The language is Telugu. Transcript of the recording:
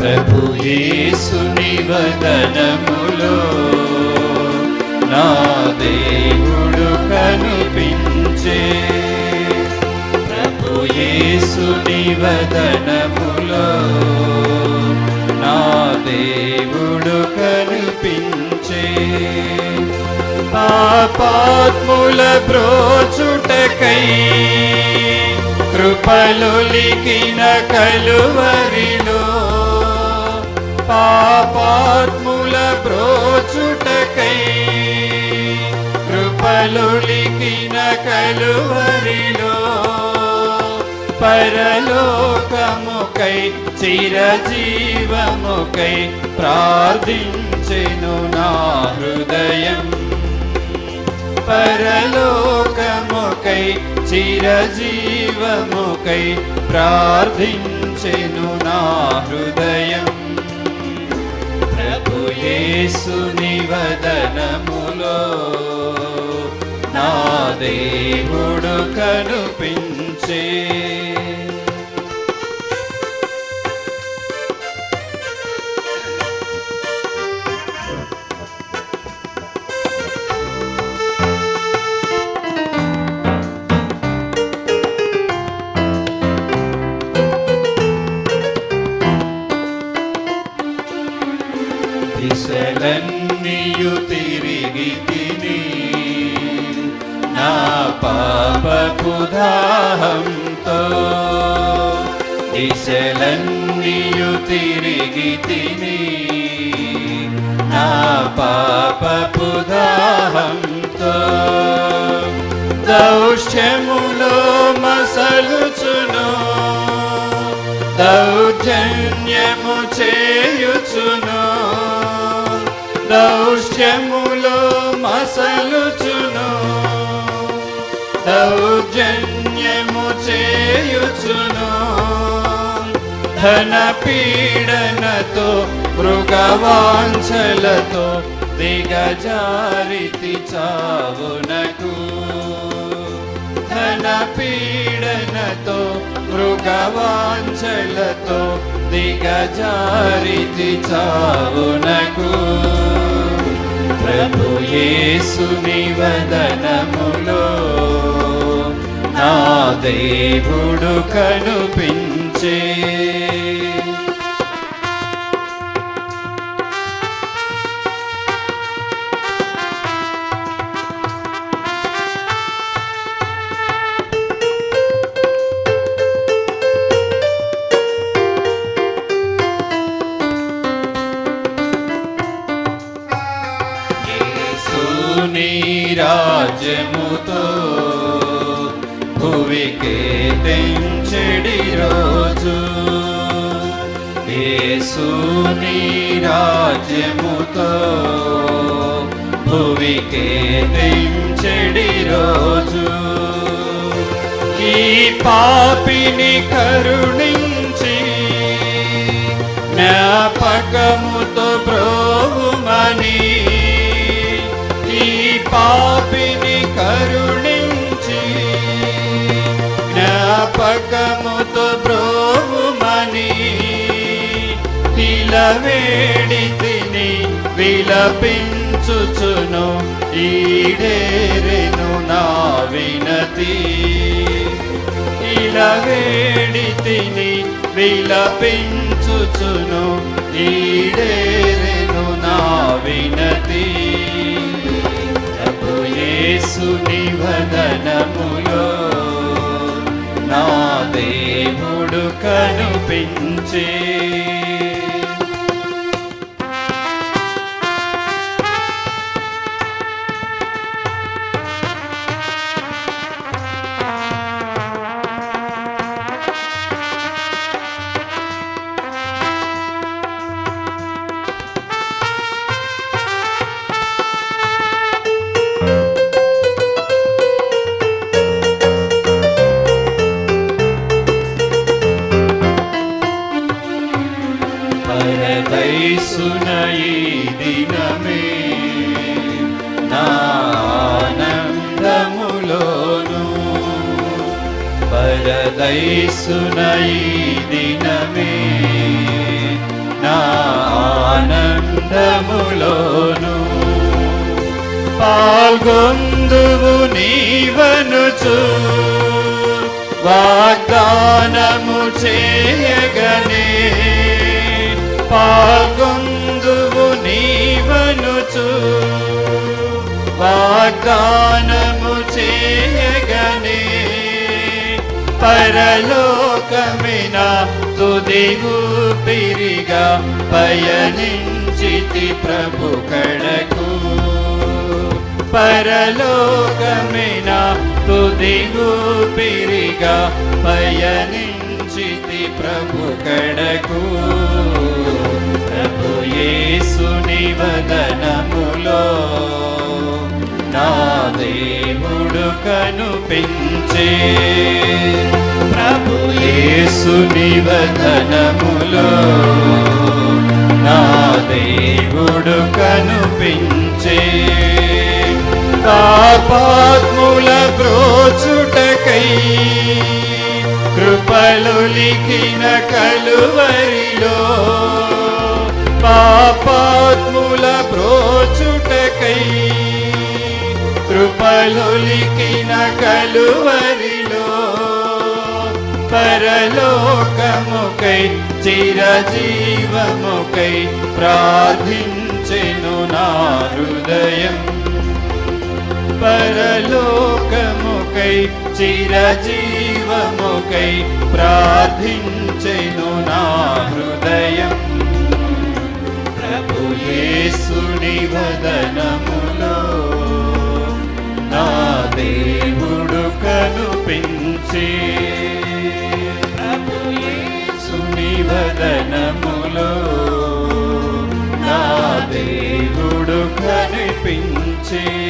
ప్రభు యేసుని వదనములో నా దేవుడు కనిపించే. ప్రభు యేసుని వదనములో నా దేవుడు కనిపించే. పాపాత్ముల బ్రోచుటకై కృపలులికిన కలువరిలో పాపాత్ముల బ్రోచుటకై కృపలులికిన కలువరిలో పరలోకముకై చిరజీవముకై ప్రార్థించెను నా హృదయం. పరలోకముకై చిరజీవముకై ప్రార్థించెను నా హృదయం. ప్రభు యేసుని వదనములో నా దేవుడు కనిపించే నా దిశలన్నీయు తిరిగి తిని నా పాపపు దాహంతో దౌష్యములో మసలుచును దౌర్జన్యము చేయుచును దౌష్యములో మసలుచును దౌర్జన్యము చేయుచును. ధన పీడనతో మృగవాంఛలతో దిగజారితి చావునకు. ధన పీడనతో మృగవాంఛలతో దిగజారితి చావునకు. ప్రభు యేసుని వదనములో దేవుడు కనిపించే. యేసుని రాజ్యముతో భువికే తెంచెడి రోజు. యేసుని రాజ్యముతో భువికే తెంచెడి రోజు. ఈ పాపిని కరుణించి నా పగముతో బ్రోహుమని జ్ఞాపకముతో బ్రోహుమని తిలవేడి తిని విలపించుచును ఈడేరెను నా వినతి. ఇలా వేడి తిని విలపించుచును ఈడేరెను నా వినతి. ప్రభు యేసుని వదనములో దేవుడు కనిపించే పరదైసున ఈ దినమే నా ఆనందములోను పరదైసున ఈ దినమే ఆనందములోను పాల్గొందువు నీవనుచు. వాగ్దానము చేయగనే పాల్గొందువు నీవనుచు. వాగ్దానము చేయగనే పరలోకమిన తుదిగు పిరిగా పయనించితి ప్రభు కడకు. పరలోకమిన తుదిగు పిరిగా పయనించితి ప్రభు కడకు. గగనములో నా దేవుడు కనుపించే ప్రభుయేసుని వదనములో నా దేవుడు కనుపించే పాపాత్ముల బ్రోచుటకై కృపలు లిఖిన కలువరిలో పాపాత్ముల బ్రోచుటకై కృపలులికిన కలువరిలో పరలోకముకై చిరజీవముకై ప్రార్థించెను నా హృదయం. పరలోకముకై చిరజీవముకై ప్రార్థించెను నా హృదయం. వదనములో నా దేవుడు కనుపించే. యేసుని వదనములో నా దేవుడు కనిపించే.